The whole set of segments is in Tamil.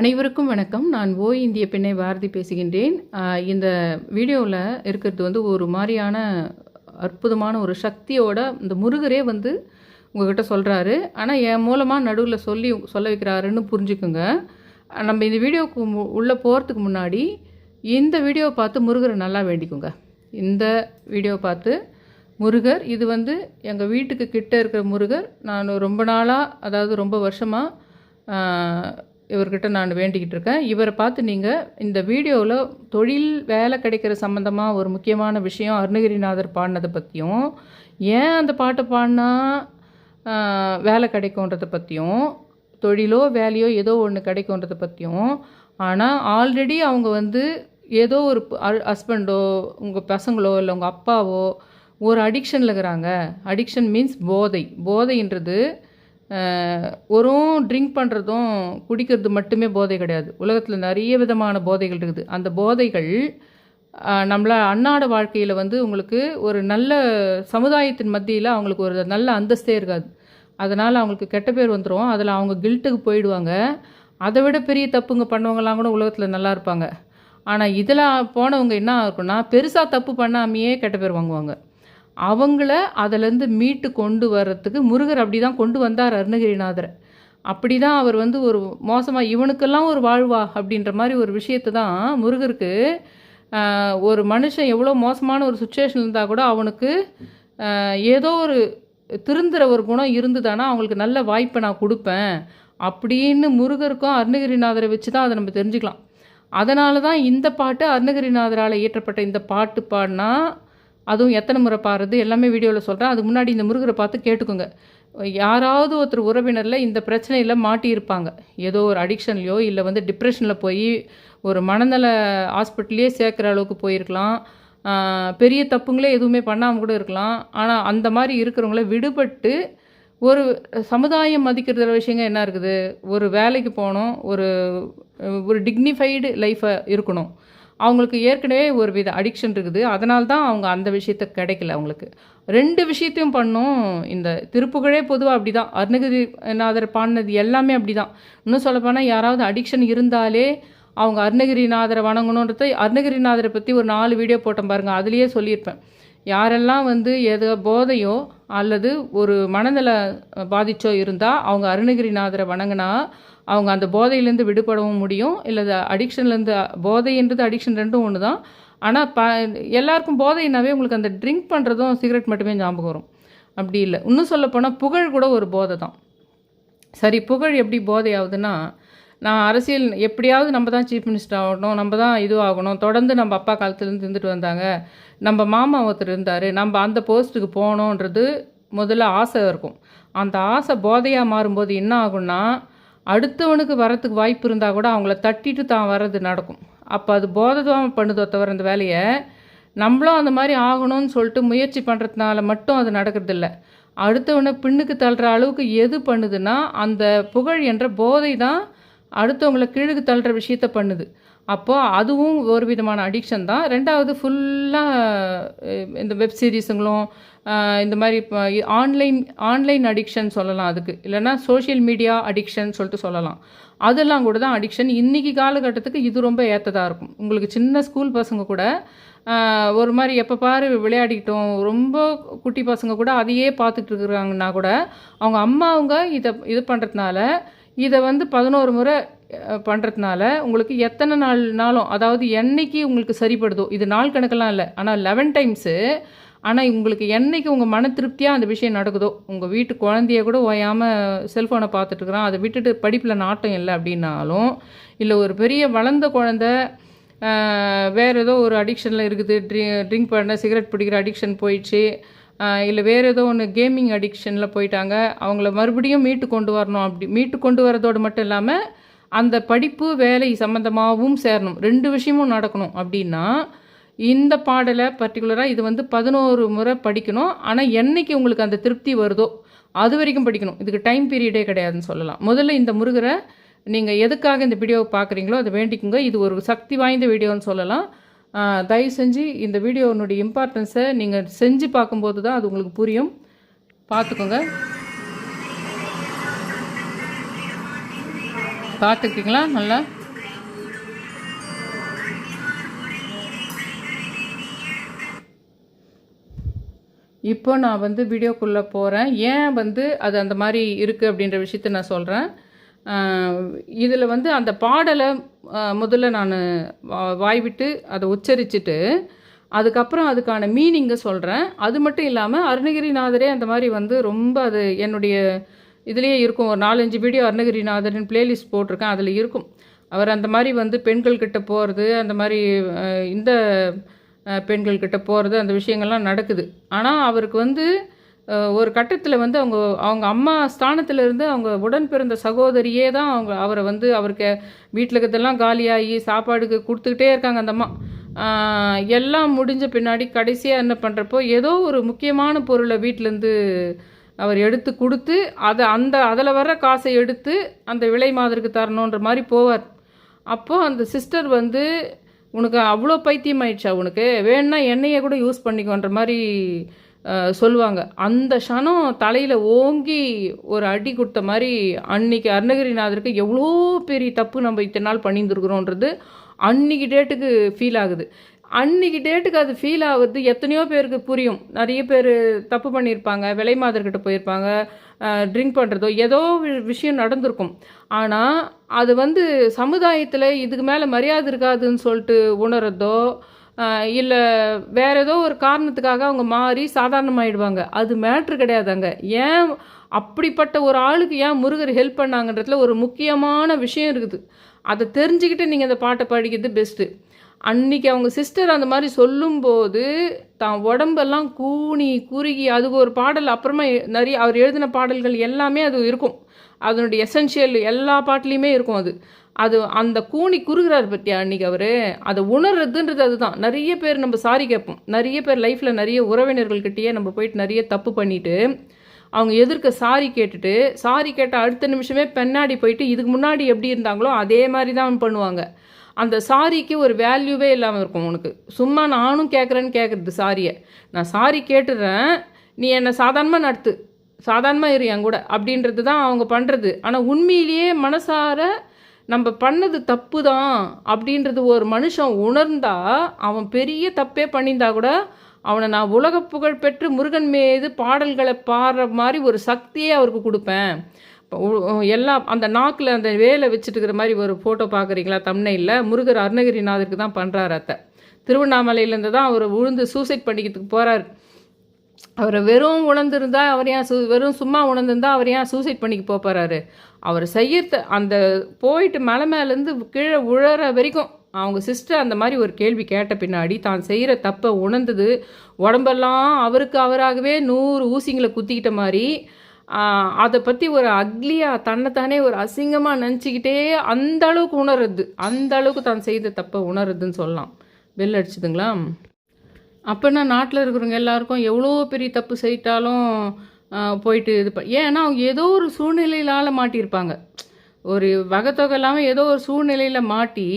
அனைவருக்கும் வணக்கம். நான் ஓ இந்திய பெண்ணை பாரதி பேசுகின்றேன். இந்த வீடியோவில் இருக்கிறது வந்து ஒரு மாதிரியான அற்புதமான ஒரு சக்தியோட இந்த முருகரே வந்து உங்ககிட்ட சொல்கிறாரு ஆனால் என் மூலமாக நடுவில் சொல்லி சொல்ல வைக்கிறாருன்னு புரிஞ்சுக்குங்க. நம்ம இந்த வீடியோவுக்கு உள்ளே போகிறதுக்கு முன்னாடி இந்த வீடியோவை பார்த்து முருகரை நல்லா வேண்டிக்குங்க. இந்த வீடியோவை பார்த்து முருகர் இது வந்து எங்கள் வீட்டுக்கு கிட்ட இருக்கிற முருகர். நான் ரொம்ப நாளாக அதாவது ரொம்ப வருஷமாக இவர்கிட்ட நான் வேண்டிக்கிட்டு இருக்கேன். இவரை பார்த்து நீங்கள் இந்த வீடியோவில் தொழில் வேலை கிடைக்கிற சம்மந்தமாக ஒரு முக்கியமான விஷயம் அருணகிரிநாதர் பாடினதை பற்றியும் ஏன் அந்த பாட்டை பாடினா வேலை கிடைக்குன்றதை பற்றியும் தொழிலோ வேலையோ ஏதோ ஒன்று கிடைக்குன்றதை பற்றியும் ஆனால் ஆல்ரெடி அவங்க வந்து ஏதோ ஒரு ஹஸ்பண்டோ உங்கள் பசங்களோ இல்லை உங்கள் அப்பாவோ ஒரு அடிக்ஷனில் இருக்கிறாங்க. அடிக்ஷன் மீன்ஸ் போதை. போதைன்றது வெறும் ட்ரிங்க் பண்ணுறதும் குடிக்கிறது மட்டுமே போதை கிடையாது. உலகத்தில் நிறைய விதமான போதைகள் இருக்குது. அந்த போதைகள் நம்மளை நம்மள அன்னாட வாழ்க்கையில் வந்து உங்களுக்கு ஒரு நல்ல சமுதாயத்தின் மத்தியில் அவங்களுக்கு ஒரு நல்ல அந்தஸ்தே இருக்காது. அதனால் அவங்களுக்கு கெட்ட பேர் வந்துடும் அதில் அவங்க கில்ட்டுக்கு போயிடுவாங்க. அதை விட பெரிய தப்புங்க பண்ணவங்கலாம் கூட உலகத்தில் நல்லா இருப்பாங்க. ஆனால் இதில் போனவங்க என்ன இருக்குன்னா பெருசாக தப்பு பண்ணாமையே கெட்ட பேர் வாங்குவாங்க. அவங்கள அதிலேருந்து மீட்டு கொண்டு வர்றதுக்கு முருகர் அப்படி தான் கொண்டு வந்தார் அருணகிரிநாதரை. அப்படி தான் அவர் வந்து ஒரு மோசமாக இவனுக்கெல்லாம் ஒரு வாழ்வா அப்படின்ற மாதிரி ஒரு விஷயத்தை தான் முருகருக்கு ஒரு மனுஷன் எவ்வளோ மோசமான ஒரு சுச்சுவேஷன் இருந்தால் கூட அவனுக்கு ஏதோ ஒரு திருந்துற ஒரு குணம் இருந்ததானா அவங்களுக்கு நல்ல வாய்ப்பை நான் கொடுப்பேன் அப்படின்னு முருகருக்கும் அருணகிரிநாதரை வச்சு தான் அதை நம்ம தெரிஞ்சுக்கலாம். அதனால தான் இந்த பாட்டு அருணகிரிநாதரால் இயற்றப்பட்ட இந்த பாட்டு பாடினா அதுவும் எத்தனை முறை பாடுறது எல்லாமே வீடியோவில் சொல்கிறேன் அதுக்கு முன்னாடி இந்த முருகரை பார்த்து கேட்டுக்கோங்க. யாராவது ஒருத்தர் உறவினரில் இந்த பிரச்சனையில் மாட்டியிருப்பாங்க. ஏதோ ஒரு அடிக்ஷன்லையோ இல்லை வந்து டிப்ரெஷனில் போய் ஒரு மனநல ஹாஸ்பிட்டல்லையே சேர்க்குற அளவுக்கு போயிருக்கலாம். பெரிய தப்புங்களே எதுவுமே பண்ணாமல் கூட இருக்கலாம். ஆனால் அந்த மாதிரி இருக்கிறவங்கள விடுபட்டு ஒரு சமுதாயம் மதிக்கிற விஷயங்க என்ன இருக்குது? ஒரு வேலைக்கு போகணும் ஒரு ஒரு டிக்னிஃபைடு லைஃப்பை இருக்கணும். அவங்களுக்கு ஏற்கனவே ஒரு வித அடிக்ஷன் இருக்குது. அதனால தான் அவங்க அந்த விஷயத்த கிடைக்கல அவங்களுக்கு. ரெண்டு விஷயத்தையும் பண்ணும். இந்த திருப்புகழே பொதுவாக அப்படி தான் அருணகிரிநாதர் பாடினது எல்லாமே அப்படி தான் இன்னும் சொல்லப்போனால் யாராவது அடிக்ஷன் இருந்தாலே அவங்க அருணகிரிநாதரை வணங்கணுன்றத அருணகிரிநாதரை பற்றி ஒரு நாலு வீடியோ போட்டேன் பாருங்கள் அதுலேயே சொல்லியிருப்பேன். யாரெல்லாம் வந்து ஏதோ போதையோ அல்லது ஒரு மனநல பாதிச்சோ இருந்தால் அவங்க அருணகிரிநாதரை வணங்கினா அவங்க அந்த போதையிலேருந்து விடுபடவும் முடியும். இல்லை அடிக்ஷன்லேருந்து போதைன்றது அடிக்ஷன் ரெண்டும் ஒன்று தான் ஆனால் ப எல்லாருக்கும் போதைனாவே உங்களுக்கு அந்த ட்ரிங்க் பண்ணுறதும் சிகரெட் மட்டுமே ஞாபகம் வரும். அப்படி இல்லை. இன்னும் சொல்லப்போனால் புகழ் கூட ஒரு போதை தான் சரி புகழ் எப்படி போதை ஆகுதுன்னா நான் அரசியல் எப்படியாவது நம்ம தான் சீஃப் மினிஸ்டர் ஆகணும் நம்ம தான் இதுவாகணும் தொடர்ந்து நம்ம அப்பா காலத்துலேருந்து இருந்துட்டு வந்தாங்க. நம்ம மாமா ஒருத்தர் இருந்தார். நம்ம அந்த போஸ்ட்டுக்கு போகணுன்றது முதல்ல ஆசை இருக்கும். அந்த ஆசை போதையாக மாறும்போது என்ன ஆகும்னா அடுத்தவனுக்கு வரத்துக்கு வாய்ப்பு இருந்தால் கூட அவங்கள தட்டிட்டு தான் வர்றது நடக்கும். அப்போ அது போதத்துவம் பண்ணுதோ தவிர அந்த வேலையை நம்மளும் அந்த மாதிரி ஆகணும்னு சொல்லிட்டு முயற்சி பண்ணுறதுனால மட்டும் அது நடக்கிறதில்ல. அடுத்தவனை பின்னுக்கு தள்ளுற அளவுக்கு எது பண்ணுதுன்னா அந்த புகழ் என்ற போதை தான் அடுத்தவங்கள கீழுக்கு தள்ளுற விஷயத்த பண்ணுது. அப்போது அதுவும் ஒரு விதமான அடிக்ஷன் தான். ரெண்டாவது ஃபுல்லாக இந்த வெப் சீரிஸுங்களும் இந்த மாதிரி ஆன்லைன் ஆன்லைன் அடிக்ஷன் சொல்லலாம் அதுக்கு. இல்லைன்னா சோஷியல் மீடியா அடிக்ஷன் சொல்லிட்டு சொல்லலாம். அதெல்லாம் கூட தான் அடிக்ஷன் இன்றைக்கி காலகட்டத்துக்கு இது ரொம்ப ஏற்றதாக இருக்கும். உங்களுக்கு சின்ன ஸ்கூல் பசங்க கூட ஒரு மாதிரி எப்போ பாரு விளையாடிக்கிட்டோம். ரொம்ப குட்டி பசங்க கூட அதையே பார்த்துட்டு இருக்கிறாங்கன்னா கூட அவங்க அம்மா அவங்க இதை இது பண்ணுறதுனால இதை வந்து பதினோரு முறை பண்ணுறதுனால உங்களுக்கு எத்தனை நாள் நாளும் அதாவது என்னைக்கு உங்களுக்கு சரிப்படுதோ இது நாள் கணக்கெல்லாம் இல்லை ஆனால் லெவன் டைம்ஸு ஆனால் உங்களுக்கு என்றைக்கு உங்கள் மன திருப்தியாக அந்த விஷயம் நடக்குதோ உங்கள் வீட்டு குழந்தைய கூட ஓயாமல் செல்ஃபோனை பார்த்துட்ருக்குறான் அதை விட்டுட்டு படிப்பில் நாட்டம் இல்லை அப்படின்னாலும் இல்லை ஒரு பெரிய வளர்ந்த குழந்த வேறு ஏதோ ஒரு அடிக்ஷனில் இருக்குது ட்ரி ட்ரிங்க் பண்ண சிகரெட் பிடிக்கிற அடிக்ஷன் போயிடுச்சு இல்லை வேறு ஏதோ ஒன்று கேமிங் அடிக்ஷனில் போயிட்டாங்க அவங்கள மறுபடியும் மீட்டு கொண்டு வரணும் அப்படி மீட்டு கொண்டு வரதோடு மட்டும் இல்லாமல் அந்த படிப்பு வேலை சம்மந்தமாகவும் சேரணும். ரெண்டு விஷயமும் நடக்கணும். அப்படின்னா இந்த பாடலை பர்டிகுலராக இது வந்து பதினோரு முறை படிக்கணும். ஆனால் என்னைக்கு உங்களுக்கு அந்த திருப்தி வருதோ அது வரைக்கும் படிக்கணும். இதுக்கு டைம் பீரியடே கிடையாதுன்னு சொல்லலாம். முதல்ல இந்த முருகரை நீங்கள் எதுக்காக இந்த வீடியோவை பார்க்குறீங்களோ அதை வேண்டிக்குங்க. இது ஒரு சக்தி வாய்ந்த வீடியோன்னு சொல்லலாம். தயவு செஞ்சு இந்த வீடியோனுடைய இம்பார்ட்டன்ஸை நீங்கள் செஞ்சு பார்க்கும்போது தான் அது உங்களுக்கு புரியும். பார்த்துக்கோங்க. பார்த்துக்கிட்டிங்களா நல்லா? இப்போ நான் வந்து வீடியோக்குள்ளே போகிறேன் ஏன் வந்து அது அந்த மாதிரி இருக்குது அப்படின்ற விஷயத்த நான் சொல்கிறேன் இதில் வந்து அந்த பாடலை முதல்ல நான் வாய்விட்டு அதை உச்சரிச்சுட்டு அதுக்கப்புறம் அதுக்கான மீனிங்கை சொல்கிறேன் அது மட்டும் இல்லாமல் அருணகிரிநாதரே அந்த மாதிரி வந்து ரொம்ப அது என்னுடைய இதுலேயே இருக்கும். ஒரு நாலஞ்சு வீடியோ அருணகிரிநாதரின் பிளேலிஸ்ட் போட்டிருக்கேன். அதில் இருக்கும். அவர் அந்த மாதிரி வந்து பெண்கள்கிட்ட போகிறது அந்த மாதிரி இந்த பெண்கள்கிட்ட போகிறது அந்த விஷயங்கள்லாம் நடக்குது. ஆனால் அவருக்கு வந்து ஒரு கட்டத்தில் வந்து அவங்க அவங்க அம்மா ஸ்தானத்திலிருந்து அவங்க உடன் பிறந்த சகோதரியே தான் அவங்க அவரை வந்து அவருக்கு வீட்டில் இருக்கிறதெல்லாம் காலியாகி சாப்பாடுக்கு கொடுத்துக்கிட்டே இருக்காங்க அந்த அம்மா. எல்லாம் முடிஞ்ச பின்னாடி கடைசியாக என்ன பண்ணுறப்போ ஏதோ ஒரு முக்கியமான பொருளை வீட்டிலேருந்து அவர் எடுத்து கொடுத்து அதை அந்த அதில் வர்ற காசை எடுத்து அந்த விலை மாதருக்கு தரணுன்ற மாதிரி போவார். அப்போது அந்த சிஸ்டர் வந்து உனக்கு அவ்வளோ பைத்தியம் ஆயிடுச்சா உனக்கு? வேணும்னா எண்ணெயை கூட யூஸ் பண்ணிக்கோன்ற மாதிரி சொல்லுவாங்க. அந்த க்ஷணம் தலையில் ஓங்கி ஒரு அடி கொடுத்த மாதிரி அன்னைக்கு அருணகிரிநாதருக்கு எவ்வளோ பெரிய தப்பு நம்ம இத்தனை நாள் பண்ணியிருந்துருக்குறோன்றது அன்னைக்கு டேட்டுக்கு ஃபீல் ஆகுது. அன்னைக்கு டேட்டுக்கு அது ஃபீல் ஆகுது. எத்தனையோ பேருக்கு புரியும். நிறைய பேர் தப்பு பண்ணியிருப்பாங்க விலை மாதர்கிட்ட போயிருப்பாங்க ட்ரிங்க் பண்ணுறதோ ஏதோ விஷயம் நடந்திருக்கும். ஆனால் அது வந்து சமுதாயத்தில் இதுக்கு மேலே மரியாதை இருக்காதுன்னு சொல்லிட்டு உணர்றதோ இல்லை வேறு ஏதோ ஒரு காரணத்துக்காக அவங்க மாறி சாதாரணமாயிடுவாங்க. அது மேட்ரு கிடையாதாங்க. ஏன் அப்படிப்பட்ட ஒரு ஆளுக்கு ஏன் முருகர் ஹெல்ப் பண்ணாங்கன்றதுல ஒரு முக்கியமான விஷயம் இருக்குது. அதை தெரிஞ்சுக்கிட்டு நீங்கள் அந்த பாட்டை படிக்கிறது பெஸ்ட்டு அன்னைக்கு அவங்க சிஸ்டர் அந்த மாதிரி சொல்லும்போது தான் உடம்பெல்லாம் கூனி குறுகி அது ஒரு பாடல் அப்புறமா நிறைய அவர் எழுதின பாடல்கள் எல்லாமே அது இருக்கும். அதனுடைய எசென்ஷியல் எல்லா பாட்டிலையுமே இருக்கும் அது. அது அந்த கூனி குறுகிறார் பற்றியா அன்னைக்கு அவர்? அதை உணர்றதுன்றது அதுதான். நிறைய பேர் நம்ம சாரி கேட்போம். நிறைய பேர் லைஃப்பில் நிறைய உறவினர்கள்கிட்டயே நம்ம போயிட்டு நிறைய தப்பு பண்ணிவிட்டு அவங்க எதிர்க்க சாரி கேட்டுட்டு சாரி கேட்ட அடுத்த நிமிஷமே பின்னாடி போயிட்டு இதுக்கு முன்னாடி எப்படி இருந்தாங்களோ அதே மாதிரி தான் பண்ணுவாங்க. அந்த சாரிக்கு ஒரு வேல்யூவே இல்லாமல் இருக்கும் உனக்கு. சும்மா நானும் கேட்குறேன்னு கேட்குறது சாரியை. நான் சாரி கேட்டுறேன் நீ என்னை சாதாரணமாக நடத்து. சாதாரணமாக இரு என் கூட. அப்படின்றது தான் அவங்க பண்ணுறது ஆனால் உண்மையிலேயே மனசார நம்ம பண்ணது தப்பு தான் அப்படின்றது ஒரு மனுஷன் உணர்ந்தா அவன் பெரிய தப்பே பண்ணியிருந்தா கூட அவனை நான் உலக புகழ் பெற்று முருகன் மீது பாடல்களை பாடுற மாதிரி ஒரு சக்தியே அவருக்கு கொடுப்பேன். எல்லாம் அந்த நாக்கில் அந்த வேலை வச்சுட்டு இருக்கிற மாதிரி ஒரு ஃபோட்டோ பார்க்குறீங்களா? தமிழ்ல முருகர் அருணகிரிநாதருக்கு தான் பண்ணுறாரு அத்தை. திருவண்ணாமலையிலேருந்து தான் அவர் உழுந்து சூசைட் பண்ணிக்கிறதுக்கு போகிறாரு அவர் வெறும் உணர்ந்திருந்தா அவர் ஏன் சு வெறும் சும்மா உணர்ந்திருந்தா அவர் ஏன் சூசைட் பண்ணிக்க போகிறாரு அவர் செய்யறத அந்த போயிட்டு மலை மேலேருந்து கீழே உழற வரைக்கும் அவங்க சிஸ்டர் அந்த மாதிரி ஒரு கேள்வி கேட்ட பின்னாடி தான் செய்கிற தப்பை உணர்ந்தது. உடம்பெல்லாம் அவருக்கு அவராகவே நூறு ஊசிங்களை குத்திக்கிட்ட மாதிரி அதை பற்றி ஒரு அக்லியாக தன்னைத்தானே ஒரு அசிங்கமாக நினச்சிக்கிட்டே அந்த அளவுக்கு உணருது. அந்த அளவுக்கு தான் செய்த தப்பை உணருதுன்னு சொல்லலாம். பெல் அடிச்சுதுங்களா? அப்போனா நாட்டில் இருக்கிறவங்க எல்லாருக்கும் எவ்வளோ பெரிய தப்பு செய்யிட்டாலும் போயிட்டு இது ப ஏன்னா அவங்க ஏதோ ஒரு சூழ்நிலையிலால் மாட்டியிருப்பாங்க. ஒரு வகைத்தொகை இல்லாமல் ஏதோ ஒரு சூழ்நிலையில் மாட்டி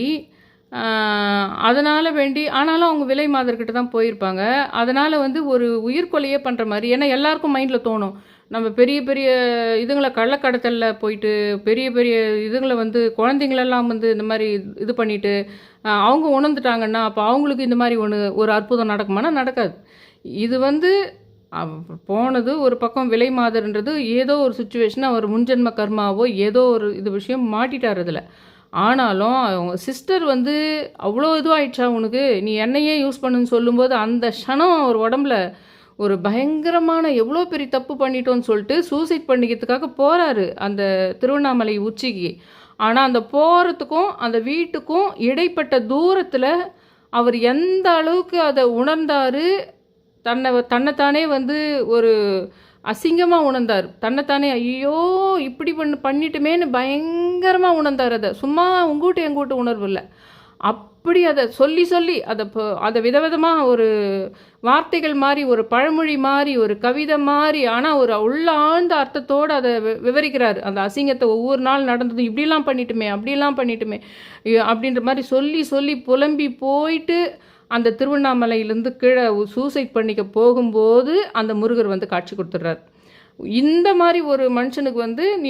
அதனால் வேண்டி ஆனாலும் அவங்க விலை மாதர்கிட்ட தான் போயிருப்பாங்க. அதனால் வந்து ஒரு உயிர்கொலையே பண்ணுற மாதிரி ஏன்னா எல்லாருக்கும் மைண்டில் தோணும். நம்ம பெரிய பெரிய இதுங்களை கள்ளக்கடத்தலில் போயிட்டு பெரிய பெரிய இதுங்களை வந்து குழந்தைங்களெல்லாம் வந்து இந்த மாதிரி இது பண்ணிட்டு அவங்க உணர்ந்துட்டாங்கன்னா அப்போ அவங்களுக்கு இந்த மாதிரி ஒன்று ஒரு அற்புதம் நடக்குமானா நடக்காது. இது வந்து போனது ஒரு பக்கம் விலை மாதர்ன்றது ஏதோ ஒரு சுச்சுவேஷன் அவர் முன்ஜென்ம கர்மாவோ ஏதோ ஒரு இது விஷயம் மாட்டிட்டார் அதில். ஆனாலும் அவங்க சிஸ்டர் வந்து அவ்வளோ இதுவாயிடுச்சா உனக்கு? நீ என்னையே யூஸ் பண்ணுன்னு சொல்லும்போது அந்த க்ஷணம் ஒரு உடம்புல ஒரு பயங்கரமான எவ்வளோ பெரிய தப்பு பண்ணிட்டோன்னு சொல்லிட்டு சூசைட் பண்ணிக்கிறதுக்காக போகிறாரு அந்த திருவண்ணாமலை உச்சிக்கு. ஆனால் அந்த போகிறதுக்கும் அந்த வீட்டுக்கும் இடைப்பட்ட தூரத்தில் அவர் எந்த அளவுக்கு அதை உணர்ந்தார் தன்னை தன்னைத்தானே வந்து ஒரு அசிங்கமாக உணர்ந்தார். தன்னைத்தானே ஐயோ இப்படி பண்ணு பண்ணிட்டுமேன்னு பயங்கரமாக உணர்ந்தார் அதை. சும்மா உங்கூட்டு எங்கூட்டு உணர்வு இல்லை. அப் அப்படி அதை சொல்லி சொல்லி அதை இப்போ- அதை விதவிதமாக ஒரு வார்த்தைகள் மாதிரி ஒரு பழமொழி மாதிரி ஒரு கவிதை மாதிரி ஆனால் ஒரு உள்ள ஆழ்ந்த அர்த்தத்தோடு அதை வி- விவரிக்கிறார். அந்த அசிங்கத்தை ஒவ்வொரு நாள் நடந்ததும் இப்படிலாம் பண்ணிட்டுமே அப்படிலாம் பண்ணிட்டுமே அப்படின்ற மாதிரி சொல்லி சொல்லி புலம்பி போயிட்டு அந்த திருவண்ணாமலையிலேருந்து கீழே சூசைட் பண்ணிக்க போகும்போது அந்த முருகர் வந்து காட்சி கொடுத்துட்றாரு. இந்த மாதிரி ஒரு மனுஷனுக்கு வந்து நீ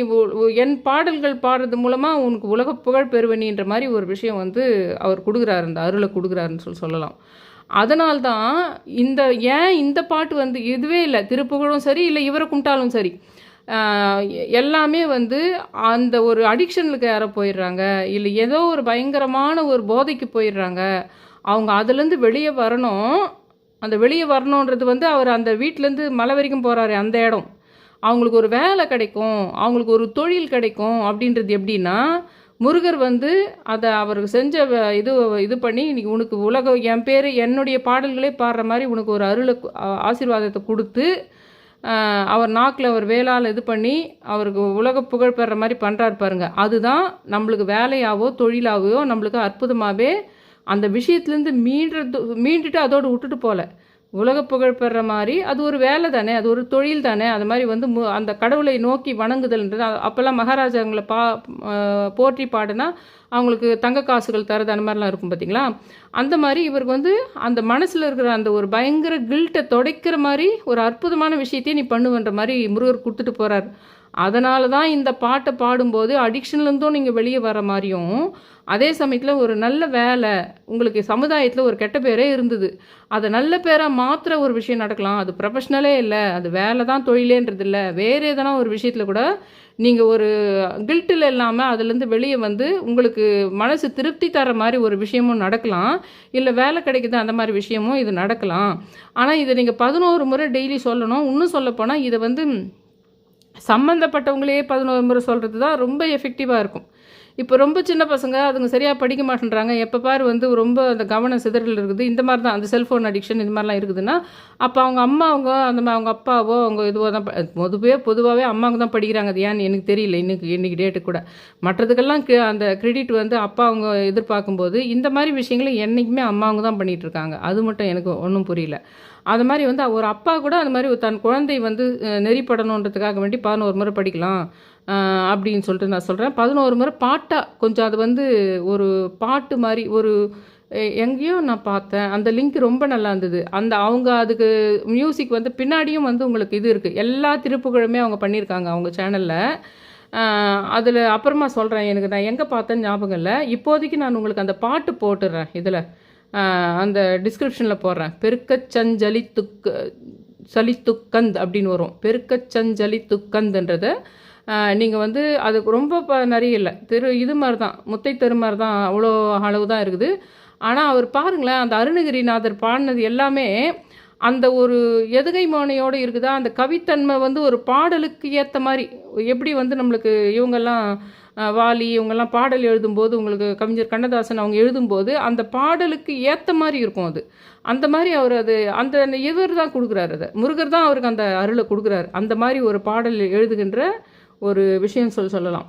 என் பாடல்கள் பாடுறது மூலமாக உனக்கு உலக புகழ் பெறுவனின்ற மாதிரி ஒரு விஷயம் வந்து அவர் கொடுக்குறாரு அந்த அருளை கொடுக்குறாருன்னு சொல்லி சொல்லலாம். அதனால்தான் இந்த ஏன் இந்த பாட்டு வந்து இதுவே இல்லை திருப்புகழும் சரி இல்லை இவரை கும்பிட்டாலும் சரி எல்லாமே வந்து அந்த ஒரு அடிக்ஷனுக்கு யாரோ போயிடுறாங்க இல்லை ஏதோ ஒரு பயங்கரமான ஒரு போதைக்கு போயிடுறாங்க அவங்க அதுலேருந்து வெளியே வரணும் அந்த வெளியே வரணுன்றது வந்து அவர் அந்த வீட்டிலேருந்து மலை வரைக்கும் போகிறாரு அந்த இடம். அவங்களுக்கு ஒரு வேலை கிடைக்கும் அவங்களுக்கு ஒரு தொழில் கிடைக்கும் அப்படின்றது எப்படின்னா முருகர் வந்து அதை அவர் செஞ்ச வ- இது இது பண்ணி இன்றைக்கி உனக்கு உலக என் பேர் என்னுடைய பாடல்களே பாடுற மாதிரி உனக்கு ஒரு அருளை ஆசீர்வாதத்தை கொடுத்து அவர் நாக்கில் அவர் வேளால் இது பண்ணி அவருக்கு உலக புகழ் பெற மாதிரி பண்ணுறாரு பாருங்க. அதுதான் நம்மளுக்கு வேலையாவோ தொழிலாகவோ நம்மளுக்கு அற்புதமாகவே அந்த விஷயத்துலேருந்து மீண்டுறது மீண்டுட்டு அதோடு விட்டுட்டு போகல உலக புகழ் பெற மாதிரி அது ஒரு வேலை தானே அது ஒரு தொழில் தானே அது மாதிரி வந்து மு- அந்த கடவுளை நோக்கி வணங்குதல்ன்றது அப்போல்லாம் மகாராஜாங்களை பா போற்றி பாடுனா அவங்களுக்கு தங்க காசுகள் தரது அந்த மாதிரிலாம் இருக்கும் பார்த்தீங்களா அந்த மாதிரி இவருக்கு வந்து அந்த மனசில் இருக்கிற அந்த ஒரு பயங்கர கில்ட்டை துடைக்கிற மாதிரி ஒரு அற்புதமான விஷயத்தையே நீ பண்ணுவன்ற மாதிரி முருகர் கொடுத்துட்டு போகிறார் அதனால தான் இந்த பாட்டை பாடும்போது அடிக்ஷன்லேருந்தும் நீங்கள் வெளியே வர மாதிரியும் அதே சமயத்தில் ஒரு நல்ல வேலை உங்களுக்கு சமுதாயத்தில் ஒரு கெட்ட பேரே இருந்தது. அதை நல்ல பேராக மாத்திர ஒரு விஷயம் நடக்கலாம். அது ப்ரொஃபஷ்னலே இல்லை. அது வேலை தான் தொழிலேன்றது இல்லை வேறு எதனா ஒரு விஷயத்தில் கூட நீங்கள் ஒரு கில்ட்டில் இல்லாமல் அதுலேருந்து வெளியே வந்து உங்களுக்கு மனசு திருப்தி தர மாதிரி ஒரு விஷயமும் நடக்கலாம். இல்லை வேலை கிடைக்குது அந்த மாதிரி விஷயமும் இது நடக்கலாம். ஆனால் இதை நீங்கள் பதினோரு முறை டெய்லி சொல்லணும். இன்னும் சொல்லப்போனால் இதை வந்து சம்மந்தப்பட்டவங்களே பதினோரு முறை சொல்கிறது தான் ரொம்ப எஃபெக்டிவாக இருக்கும். இப்போ ரொம்ப சின்ன பசங்க அதுங்க சரியாக படிக்க மாட்டேன்றாங்க. எப்போ பார் வந்து ரொம்ப அந்த கவனம் சிதறல் இருக்குது. இந்த மாதிரி தான் அந்த செல்ஃபோன் அடிக்ஷன் இந்த மாதிரிலாம் இருக்குதுன்னா அப்போ அவங்க அம்மாவங்க அந்த மாதிரி அவங்க அப்பாவோ அவங்க இதுவோ தான் ப- பொதுவே பொதுவாகவே அம்மாவுங்க தான் படிக்கிறாங்க. அது ஏன்னு எனக்கு தெரியல. இன்னைக்கு இன்றைக்கி டேட்டு கூட. மற்றதுக்கெல்லாம் அந்த கிரெடிட் வந்து அப்பா அவங்க எதிர்பார்க்கும்போது இந்த மாதிரி விஷயங்களை என்றைக்குமே அம்மாவங்க தான் பண்ணிகிட்ருக்காங்க இருக்காங்க. அது மட்டும் எனக்கு ஒன்றும் புரியல. அது மாதிரி வந்து ஒரு அப்பா கூட அந்த மாதிரி தன் குழந்தை வந்து நெறிப்படணுன்றதுக்காக வேண்டி பதினோரு முறை படிக்கலாம். அப்படின்னு சொல்லிட்டு நான் சொல்கிறேன் பதினோரு முறை பாட்டாக கொஞ்சம் அது வந்து ஒரு பாட்டு மாதிரி ஒரு எங்கேயோ நான் பார்த்தேன். அந்த லிங்க் ரொம்ப நல்லா இருந்தது. அந்த அவங்க அதுக்கு மியூசிக் வந்து பின்னாடியும் வந்து உங்களுக்கு இது இருக்குது எல்லா திருப்புகழுமே அவங்க பண்ணியிருக்காங்க அவங்க சேனலில் அதில் அப்புறமா சொல்கிறேன் எனக்கு நான் எங்கே பார்த்தேன்னு ஞாபகம் இல்லை. இப்போதைக்கு நான் உங்களுக்கு அந்த பாட்டு போட்டுடுறேன் இதில். அந்த டிஸ்கிரிப்ஷனில் போடுறேன். பெருக்கச்சஞ்சலி துக்க சலித்துக்கந்த் அப்படின்னு வரும். பெருக்கச்சஞ்சலி துக்கந்துன்றதை நீங்கள் வந்து அதுக்கு ரொம்ப ப நிறைய இல்லை. தெரு இது மாதிரி தான் முத்தை தெரு மாதிரி தான் அவ்வளோ அளவு தான் இருக்குது. ஆனால் அவர் பாருங்களேன் அந்த அருணகிரிநாதர் பாடினது எல்லாமே அந்த ஒரு எதுகை மோனையோடு இருக்குதா? அந்த கவித்தன்மை வந்து ஒரு பாடலுக்கு ஏற்ற மாதிரி எப்படி வந்து நம்மளுக்கு இவங்கெல்லாம் வாலி இவங்கெல்லாம் பாடல் எழுதும்போது உங்களுக்கு கவிஞர் கண்ணதாசன் அவங்க எழுதும்போது அந்த பாடலுக்கு ஏற்ற மாதிரி இருக்கும் அது. அந்த மாதிரி அவர் அது அந்த இவர் தான் கொடுக்குறாரு அதை. முருகர் தான் அவருக்கு அந்த அருளை கொடுக்குறாரு. அந்த மாதிரி ஒரு பாடல் எழுதுகின்ற ஒரு விஷயம் சொல் சொல்லலாம்.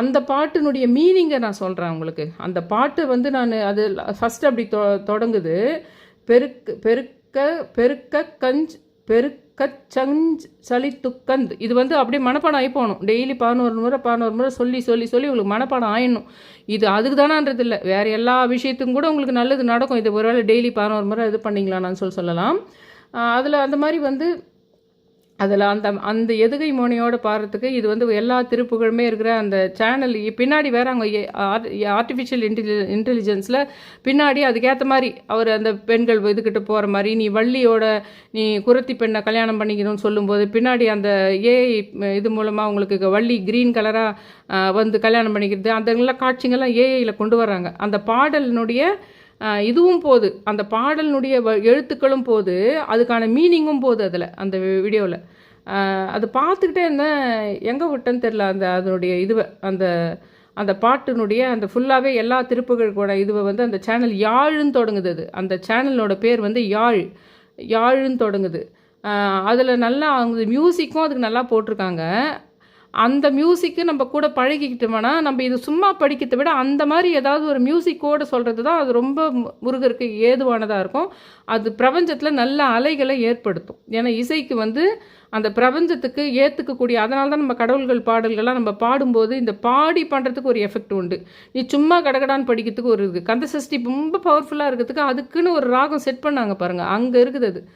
அந்த பாட்டினுடைய மீனிங்கை நான் சொல்கிறேன் உங்களுக்கு. அந்த பாட்டு வந்து நான் அது ஃபஸ்ட் அப்படி தொ தொடங்குது. பெருக்க பெருக்க பெருக்க கஞ்ச் பெருக்க சஞ்ச் சளி துக்கந்த் இது வந்து அப்படியே மனப்பாடம் ஆகி போகணும். டெய்லி பதினோரு முறை பதினோரு முறை சொல்லி சொல்லி சொல்லி உங்களுக்கு மனப்பாடம் ஆயிடணும். இது அதுக்கு தானான்றது இல்லை. வேறு எல்லா விஷயத்துக்கும் கூட உங்களுக்கு நல்லது நடக்கும். இது ஒருவேளை டெய்லி பதினோரு முறை இது பண்ணிங்களான்னு சொல்லி சொல்லலாம். அதில் அந்த மாதிரி வந்து அதில் அந்த அந்த எதுகை மோனையோட பாடுறதுக்கு இது வந்து எல்லா திருப்புகளுமே இருக்கிற அந்த சேனல் பின்னாடி வேறு அவங்க ஆர்டிஃபிஷியல் இன்டெலி இன்டெலிஜென்ஸில் பின்னாடி அதுக்கேற்ற மாதிரி அவர் அந்த பெண்கள் இதுக்கிட்ட போகிற மாதிரி நீ வள்ளியோட நீ குரத்தி பெண்ணை கல்யாணம் பண்ணிக்கணும்னு சொல்லும்போது பின்னாடி அந்த ஏஐ இது மூலமாக உங்களுக்கு வள்ளி க்ரீன் கலராக வந்து கல்யாணம் பண்ணிக்கிறது அந்த காட்சிங்கள்லாம் ஏஐயில் கொண்டு வர்றாங்க. அந்த பாடலினுடைய இதுவும் போகுது அந்த பாடலினுடைய வ- எழுத்துக்களும் போகுது அதுக்கான மீனிங்கும் போகுது அதில் அந்த வீடியோவில் அது பார்த்துக்கிட்டே இருந்தேன். எங்கே விட்டேன்னு தெரில அந்த அதனுடைய இதுவை அந்த அந்த பாட்டினுடைய அந்த ஃபுல்லாகவே எல்லா திருப்புகளுக்கூட இதுவை வந்து அந்த சேனல் யாழுன்னு தொடங்குது அது. அந்த சேனலோட பேர் வந்து யாழ் யாழுன்னு தொடங்குது. அதில் நல்லா அவங்க மியூசிக்கும் அதுக்கு நல்லா போட்டிருக்காங்க. அந்த மியூசிக்கு நம்ம கூட பழகிக்கிட்டோம்னா நம்ம இது சும்மா படிக்கிறதை விட அந்த மாதிரி ஏதாவது ஒரு மியூசிக்கோடு சொல்கிறது தான் அது ரொம்ப மு- முருகருக்கு ஏதுவானதாக இருக்கும். அது பிரபஞ்சத்தில் நல்ல அலைகளை ஏற்படுத்தும். ஏன்னா இசைக்கு வந்து அந்த பிரபஞ்சத்துக்கு ஏற்றுக்கக்கூடிய அதனால தான் நம்ம கடவுள்கள் பாடல்கள்லாம் நம்ம பாடும்போது இந்த பாடி பண்ணுறதுக்கு ஒரு எஃபெக்ட் உண்டு. நீ சும்மா கடகடான்னு படிக்கிறதுக்கு ஒரு இருக்குது கந்த சஷ்டி ரொம்ப பவர்ஃபுல்லாக இருக்கிறதுக்கு அதுக்குன்னு ஒரு ராகம் செட் பண்ணாங்க பாருங்கள் அங்கே இருக்குது அது.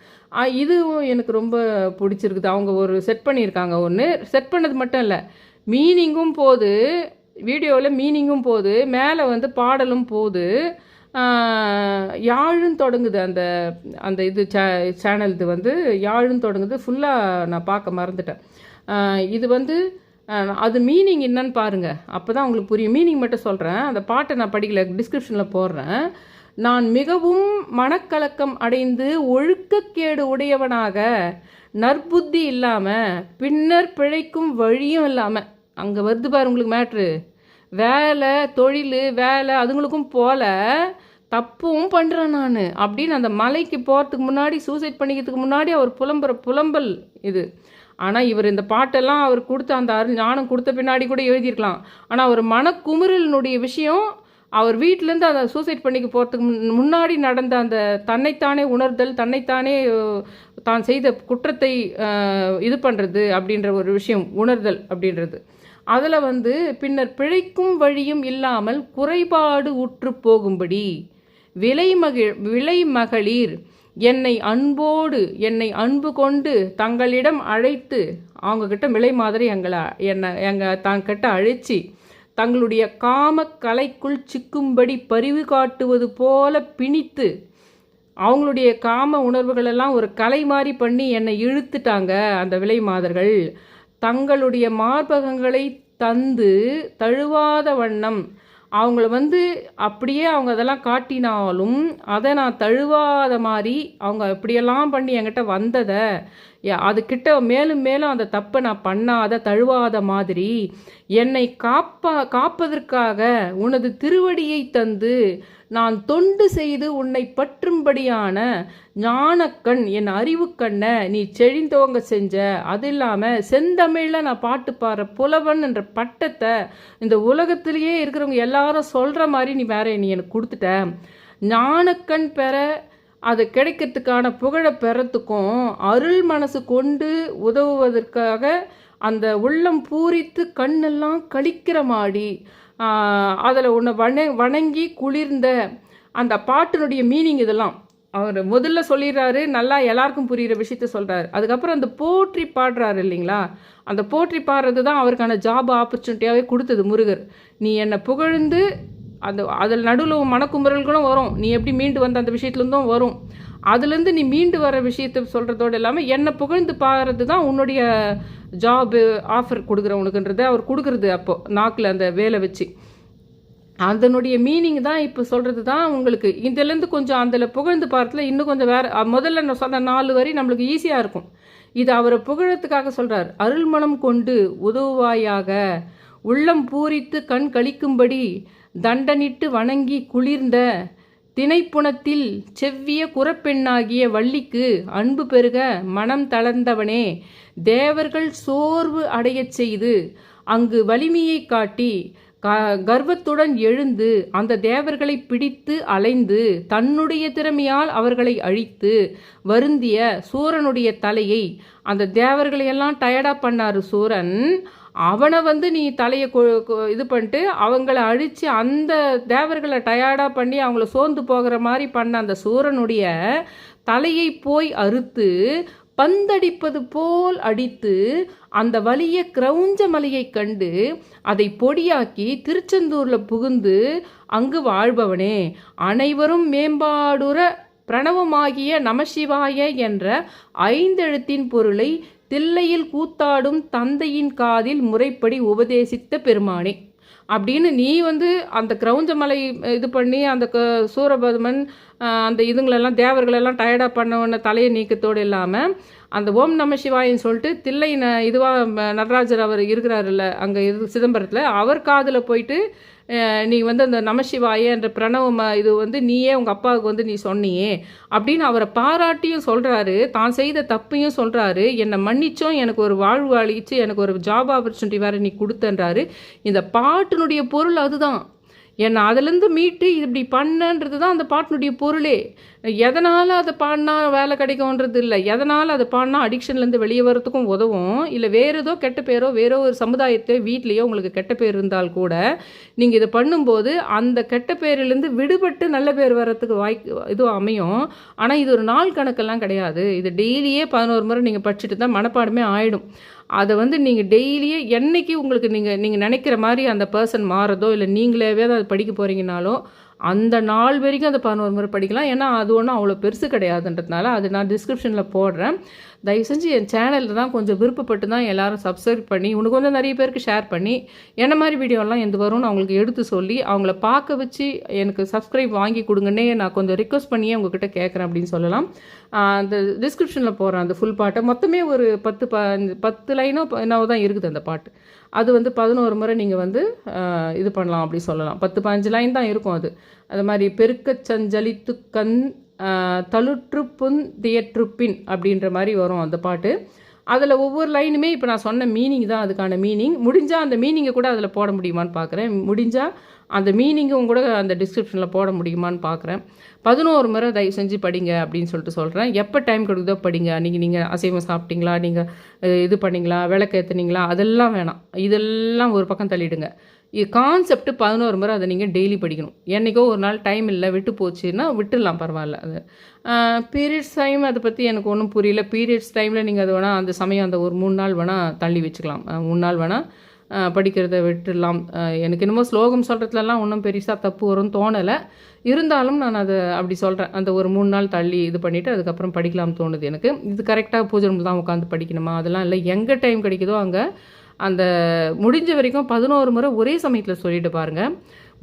இதுவும் எனக்கு ரொம்ப பிடிச்சிருக்குது. அவங்க ஒரு செட் பண்ணியிருக்காங்க ஒன்று செட் பண்ணது மட்டும் இல்லை மீனிங்கும் போது வீடியோவில் மீனிங்கும் போது மேலே வந்து பாடலும் போது யாழும் தொடங்குது அந்த அந்த இது சே சேனல் இது வந்து யாழும் தொடங்குது. ஃபுல்லாக நான் பார்க்க மறந்துட்டேன். இது வந்து அது மீனிங் என்னன்னு பாருங்கள் அப்போ தான் உங்களுக்கு புரியும். மீனிங் மட்டும் சொல்கிறேன் அந்த பாட்டை நான் படிக்கல டிஸ்கிரிப்ஷனில் போடுறேன். நான் மிகவும் மனக்கலக்கம் அடைந்து ஒழுக்கக்கேடு உடையவனாக நற்புத்தி இல்லாமல் பின்னர் பிழைக்கும் வழியும் இல்லாமல் அங்கே வருது பாரு உங்களுக்கு மேட்ரு வேலை தொழில் வேலை அதுங்களுக்கும் போல தப்பும் பண்ணுறேன் நான். அப்படின்னு அந்த மலைக்கு போகிறதுக்கு முன்னாடி சூசைட் பண்ணிக்கிறதுக்கு முன்னாடி அவர் புலம்புற புலம்பல் இது. ஆனால் இவர் இந்த பாட்டெல்லாம் அவர் கொடுத்த அந்த அருள் ஞானம் கொடுத்த பின்னாடி கூட எழுதியிருக்கலாம். ஆனால் அவர் மனக்குமுறலினுடைய விஷயம் அவர் வீட்டிலேருந்து அதை சூசைட் பண்ணிக்கு போகிறதுக்கு முன்னாடி நடந்த அந்த தன்னைத்தானே உணர்தல் தன்னைத்தானே தான் செய்த குற்றத்தை இது பண்ணுறது அப்படின்ற ஒரு விஷயம் உணர்தல் அப்படின்றது. அதில் வந்து பின்னர் பிழைக்கும் வழியும் இல்லாமல் குறைபாடு உற்று போகும்படி விலை மகிழ் விலை மகளிர் என்னை அன்போடு என்னை அன்பு கொண்டு தங்களிடம் அழைத்து அவங்கக்கிட்ட விலை மாதிரி எங்களை என்னை எங்கள் தான் கிட்ட அழைச்சி தங்களுடைய காம கலைக்குள் சிக்கும்படி பரிவு காட்டுவது போல பிணித்து அவங்களுடைய காம உணர்வுகளெல்லாம் ஒரு கலை மாதிரி பண்ணி என்னை இழுத்துட்டாங்க அந்த விலை மாதர்கள். தங்களுடைய மார்பகங்களை தந்து தழுவாத வண்ணம். அவங்கள வந்து அப்படியே அவங்க அதெல்லாம் காட்டினாலும் அதை நான் தழுவாத மாதிரி அவங்க இப்படியெல்லாம் பண்ணி என்கிட்ட வந்ததை அதுக்கிட்ட மேலும் மேலும் அந்த தப்பை நான் பண்ணாத தழுவாத மாதிரி என்னை காப்பா காப்பதற்காக உனது திருவடியை தந்து நான் தொண்டு செய்து உன்னை பற்றும்படியான ஞானக்கண் என் அறிவுக்கண்ணை நீ செழிந்தோங்க செஞ்ச அது இல்லாமல் செந்தமிழில் நான் பாட்டு பாடுற புலவன் என்ற பட்டத்தை இந்த உலகத்திலேயே இருக்கிறவங்க எல்லாரும் சொல்கிற மாதிரி நீ வேற நீ எனக்கு கொடுத்துட்ட. ஞானக்கண் பெற அது கிடைக்கிறதுக்கான புகழை பெறத்துக்கும் அருள் மனசு கொண்டு உதவுவதற்காக அந்த உள்ளம் பூரித்து கண்ணெல்லாம் கழிக்கிற மாடி அதில் உன்னை வண வணங்கி குளிர்ந்த அந்த பாட்டினுடைய மீனிங் இதெல்லாம். அவர் முதல்ல சொல்லிடுறாரு நல்லா எல்லாருக்கும் புரிகிற விஷயத்த சொல்கிறாரு அதுக்கப்புறம் அந்த போற்றி பாடுறாரு இல்லைங்களா? அந்த போற்றி பாடுறது தான் அவருக்கான ஜாப் ஆப்பர்ச்சுனிட்டியாகவே கொடுத்தது முருகர். நீ என்னை புகழ்ந்து அந்த அதில் நடுவில் மனக்குமுறல்களும் வரும். நீ எப்படி மீண்டு வந்த அந்த விஷயத்துலேருந்தும் வரும். அதுலேருந்து நீ மீண்டு வர விஷயத்தை சொல்கிறதோடு இல்லாமல் என்னை புகழ்ந்து பாடுறது தான் உன்னுடைய ஜாபு ஆஃபர் கொடுக்குறவனுக்குன்றது அவர் கொடுக்குறது அப்போது நாக்கில் அந்த வேலை வச்சு. அதனுடைய மீனிங் தான் இப்போ சொல்கிறது தான் உங்களுக்கு. இதுலேருந்து கொஞ்சம் அதில் புகழ்ந்து பார்த்துல இன்னும் கொஞ்சம் வேறு முதல்ல நான் சொன்ன நாலு வரி நம்மளுக்கு ஈஸியாக இருக்கும். இது அவரை புகழத்துக்காக சொல்கிறார் அருள்மணம் கொண்டு உதவுவாயாக. உள்ளம் பூரித்து கண் கழிக்கும்படி தண்டனிட்டு வணங்கி குளிர்ந்த திணைப்புணத்தில் செவ்விய குறப்பெண்ணாகிய வள்ளிக்கு அன்பு பெருக மனம் தளர்ந்தவனே தேவர்கள் சோர்வு அடையச் செய்து அங்கு வலிமையை காட்டி க கர்வத்துடன் எழுந்து அந்த தேவர்களை பிடித்து அலைந்து தன்னுடைய திறமையால் அவர்களை அழித்து வருந்திய சூரனுடைய தலையை அந்த தேவர்களையெல்லாம் டயர்டாக பண்ணாரு சூரன். அவனை வந்து நீ தலையை கொ- இது பண்ணிட்டு அவங்கள அழித்து அந்த தேவர்களை டயர்டாக பண்ணி அவங்கள சோர்ந்து போகிற மாதிரி பண்ண அந்த சூரனுடைய தலையை போய் அறுத்து பந்தடிப்பது போல் அடித்து அந்த வலிய கிரௌஞ்ச மலையை கண்டு அதை பொடியாக்கி திருச்செந்தூரில் புகுந்து அங்கு வாழ்பவனே. அனைவரும் மேம்பாடுற பிரணவமாகிய நமசிவாய என்ற ஐந்தெழுத்தின் பொருளை தில்லையில் கூத்தாடும் தந்தையின் காதில் முறைப்படி உபதேசித்த பெருமானே. அப்படின்னு நீ வந்து அந்த கிரௌஞ்சமலை இது பண்ணி அந்த க- சூரபதுமன் அந்த இதுங்களெல்லாம் தேவர்களெல்லாம் டயர்டாக பண்ணவன தலையை நீக்கத்தோடு இல்லாமல் அந்த ஓம் நம சிவாயின்னு சொல்லிட்டு தில்லை ந இதுவாக நடராஜர் அவர் இருக்கிறாருல்ல அங்கே இது சிதம்பரத்தில் அவர் காதில் போயிட்டு நீ வந்து அந்த நமசிவாய என்ற பிரணவம் இது வந்து நீயே உங்கள் அப்பாவுக்கு வந்து நீ சொன்னியே அப்படின்னு அவரை பாராட்டியும் சொல்கிறாரு தான் செய்த தப்பையும் சொல்கிறாரு என்னை மன்னிச்சும் எனக்கு ஒரு வாழ்வு அளிச்சு எனக்கு ஒரு ஜாப் ஆப்பர்ச்சுனிட்டி வேறு நீ கொடுத்தன்றாரு. இந்த பாட்டினுடைய பொருள் அதுதான். ஏன்னா அதுலேருந்து மீட்டு இது இப்படி பண்ணன்றது தான் அந்த பாட்டினுடைய பொருளே. எதனால் அதை பாடினா வேலை கிடைக்கும்ன்றது இல்லை. எதனால் அதை பாடினா அடிக்ஷன்லேருந்து வெளியே வரத்துக்கும் உதவும். இல்லை வேறு ஏதோ கெட்ட பேரோ வேறோ ஒரு சமுதாயத்தை வீட்லேயோ உங்களுக்கு கெட்ட பேர் இருந்தால் கூட நீங்கள் இதை பண்ணும்போது அந்த கெட்ட பேரிலேருந்து விடுபட்டு நல்ல பேர் வர்றதுக்கு வாய் இது அமையும். ஆனால் இது ஒரு நாள் கணக்கெல்லாம் கிடையாது. இது டெய்லியே பதினோரு முறை நீங்கள் படிச்சுட்டு தான் மனப்பாடமே ஆகிடும் அதை வந்து நீங்கள் டெய்லியே என்னைக்கு உங்களுக்கு நீங்கள் நீங்கள் நினைக்கிற மாதிரி அந்த பர்சன் மாறதோ இல்லை நீங்களாவே அதை படிக்க போகிறீங்கனாலோ அந்த நாள் வரைக்கும் அந்த பதினோரு முறை படிக்கலாம். ஏன்னா அது ஒன்றும் அவ்வளோ பெருசு கிடையாதுன்றதுனால அது நான் டிஸ்கிரிப்ஷனில் போடுறேன். தயவு செஞ்சு என் சேனலில் தான் கொஞ்சம் விருப்பப்பட்டு தான் எல்லோரும் சப்ஸ்கிரைப் பண்ணி உனக்கு கொஞ்சம் நிறைய பேருக்கு ஷேர் பண்ணி என்ன மாதிரி வீடியோலாம் எந்த வரும்னு அவங்களுக்கு எடுத்து சொல்லி அவங்கள பார்க்க வச்சு எனக்கு சப்ஸ்கிரைப் வாங்கி கொடுங்கன்னே நான் கொஞ்சம் ரிக்வஸ்ட் பண்ணியே உங்ககிட்ட கேட்குறேன் அப்படின்னு சொல்லலாம். அந்த டிஸ்கிரிப்ஷனில் போகிறேன் அந்த ஃபுல் பாட்டை மொத்தமே ஒரு பத்து ப பத்து லைனோ என்னவோ தான் இருக்குது அந்த பாட்டு. அது வந்து பதினோரு முறை நீங்கள் வந்து இது பண்ணலாம் அப்படி சொல்லலாம். பத்து பதினஞ்சு லைன் தான் இருக்கும் அது. அது மாதிரி பெருக்கச் சஞ்சலித்து கண் தழுற்றுப்புன் புன் தியற்றுப்பின் அப்படின்ற மாதிரி வரும் அந்த பாட்டு. அதில் ஒவ்வொரு லைனுமே இப்போ நான் சொன்ன மீனிங் தான் அதுக்கான மீனிங் முடிஞ்சால் அந்த மீனிங்கை கூட அதில் போட முடியுமான்னு பார்க்குறேன் முடிஞ்சால் அந்த மீனிங்கும் கூட அந்த டிஸ்கிரிப்ஷனில் போட முடியுமான்னு பார்க்குறேன் பதினோரு முறை தயவு செஞ்சு படிங்க அப்படின்னு சொல்லிட்டு சொல்கிறேன் எப்போ டைம் கொடுக்குதோ படிங்க. அன்றைக்கி நீங்கள் அசைவம் சாப்பிட்டீங்களா? நீங்கள் இது பண்ணிங்களா? விளக்கு ஏற்றுனீங்களா அதெல்லாம் வேணாம். இதெல்லாம் ஒரு பக்கம் தள்ளிடுங்க. கான்செப்ட் பதினோரு முறை அதை நீங்கள் டெய்லி படிக்கணும். என்றைக்கோ ஒரு நாள் டைம் இல்லை விட்டு போச்சுன்னா விட்டுடலாம் பரவாயில்ல அது. பீரியட்ஸ் டைம் அதை பற்றி எனக்கு ஒன்றும் புரியல. பீரியட்ஸ் டைமில் நீங்கள் அது வேணால் அந்த சமயம் அந்த ஒரு மூணு நாள் வேணால் தள்ளி வச்சுக்கலாம். மூணு நாள் வேணால் படிக்கிறத விட்டுடலாம். எனக்கு என்னமோ ஸ்லோகம் சொல்கிறதுலலாம் ஒன்றும் பெருசாக தப்பு வரும்னு தோணலை. இருந்தாலும் நான் அதை அப்படி சொல்கிறேன் அந்த ஒரு மூணு நாள் தள்ளி இது பண்ணிவிட்டு அதுக்கப்புறம் படிக்கலாம் தோணுது எனக்கு. இது கரெக்டாக பூஜை தான் உட்காந்து படிக்கணுமா? அதெல்லாம் இல்லை. எங்கே டைம் கிடைக்குதோ அங்கே அந்த முடிஞ்ச வரைக்கும் பதினோரு முறை ஒரே சமயத்தில் சொல்லிட்டு பாருங்கள்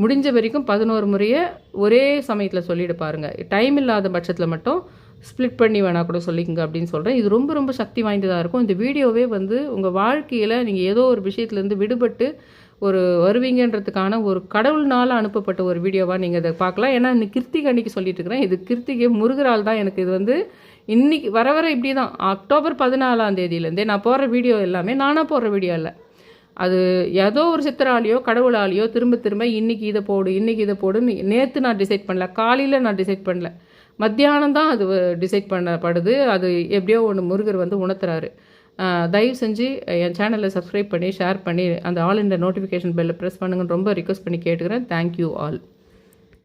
முடிஞ்ச வரைக்கும் பதினோரு முறையை ஒரே சமயத்தில் சொல்லிட்டு பாருங்கள் டைம் இல்லாத பட்சத்தில் மட்டும் ஸ்ப்ளிட் பண்ணி வேணால் கூட சொல்லிக்கங்க அப்படின்னு சொல்கிறேன் இது ரொம்ப ரொம்ப சக்தி வாய்ந்ததாக இருக்கும். இந்த வீடியோவே வந்து உங்கள் வாழ்க்கையில் நீங்கள் ஏதோ ஒரு விஷயத்துலேருந்து விடுபட்டு ஒரு வருவீங்கன்றதுக்கான ஒரு கடவுள்னால் அனுப்பப்பட்ட ஒரு வீடியோவாக நீங்கள் இதை பார்க்கலாம். ஏன்னா இன்னைக்கு கிருத்திகை அன்னைக்கு சொல்லிட்டு இருக்கிறேன். இது கிருத்திகை முருகரால் தான் எனக்கு இது வந்து இன்றைக்கி வர வர இப்படி தான் அக்டோபர் பதினாலாம் தேதியிலேருந்தே நான் போடுற வீடியோ எல்லாமே நானாக போடுற வீடியோ இல்லை அது ஏதோ ஒரு சித்திராலேயோ கடவுளாலேயோ திரும்ப திரும்ப இன்றைக்கி இதை போடு இன்றைக்கி இதை போடுன்னு நேற்று நான் டிசைட் பண்ணல. காலையில் நான் டிசைட் பண்ணல. மத்தியானம் தான் அது டிசைட் பண்ணப்படுது. அது எப்படியோ ஒன்று முருகர் வந்து உணர்த்துறாரு. தயவு செஞ்சு என் சேனலை சப்ஸ்கிரைப் பண்ணி ஷேர் பண்ணி அந்த ஆல் இந்த நோட்டிஃபிகேஷன் பெல்லை ப்ரெஸ் பண்ணுங்கன்னு ரொம்ப ரிக்வஸ்ட் பண்ணி கேட்டுக்கிறேன். Thank you all